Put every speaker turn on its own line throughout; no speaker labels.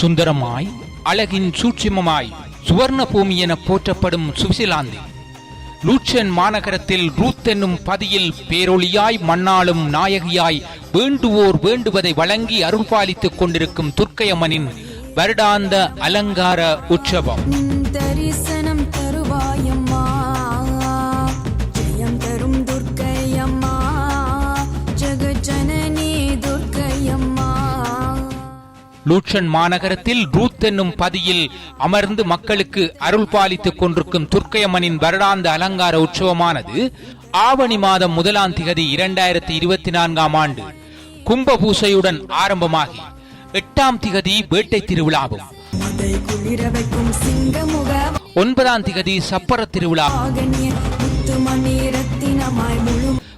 சுந்தரமாய் அழகின் சூட்சிமமாய் சுவர்ண பூமி என போற்றப்படும் சுவிட்சர்லாந்து லூட்சன் மாநகரத்தில் ரூத் என்னும் பதியில் பேரொளியாய் மண்ணாளும் நாயகியாய் வேண்டுவோர் வேண்டுவதை வழங்கி அருள்பாலித்துக் கொண்டிருக்கும் துர்க்கையம்மனின் வருடாந்த அலங்கார உற்சவம்.
தரிசனம்
லூட்சன் மாநகரத்தில் ரூத் என்னும் பதியில் அமர்ந்து மக்களுக்கு அருள் பாலித்துக் கொண்டிருக்கும் துர்க்கையம்மனின் வருடாந்த அலங்கார உற்சவமானது ஆவணி மாதம் முதலாம் திகதி இரண்டாயிரத்தி இருபத்தி நான்காம் ஆண்டு கும்பபூசையுடன் ஆரம்பமாகி எட்டாம் திகதி வேட்டை திருவிழாவும். ஒன்பதாம் திகதி சப்பர திருவிழா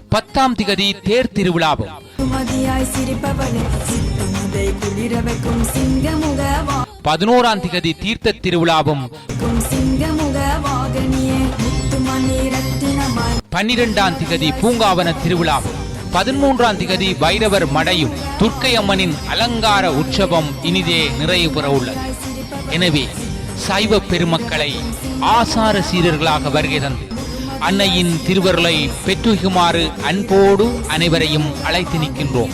பத்தாம் திகதி தேர் திருவிழாவும்.
மதியாய் சிரிப்பவளே சித்தமதை குளிர வைக்கும் சிங்கமுக
பதினோராம் திகதி தீர்த்த திருவிழாவும் பன்னிரெண்டாம் திகதி பூங்காவன திருவிழாவும் பதிமூன்றாம் திகதி பைரவர் மடையும் துர்க்கை அம்மனின் அலங்கார உற்சவம் இனிதே நிறைவு பெற உள்ளது. எனவே சைவ பெருமக்களை ஆசார சீரர்களாக வருகை தந்து அன்னையின் திருவருளை பெற்றுகுமாறு அன்போடு அனைவரையும் அழைத்து நிற்கின்றோம்.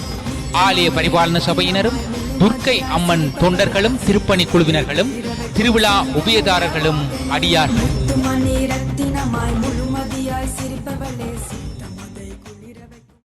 ஆலய பரிபாலன சபையினரும் துர்க்கை அம்மன் தொண்டர்களும் திருப்பணி குழுவினர்களும் திருவிழா உபயதாரர்களும் அடியார்களும்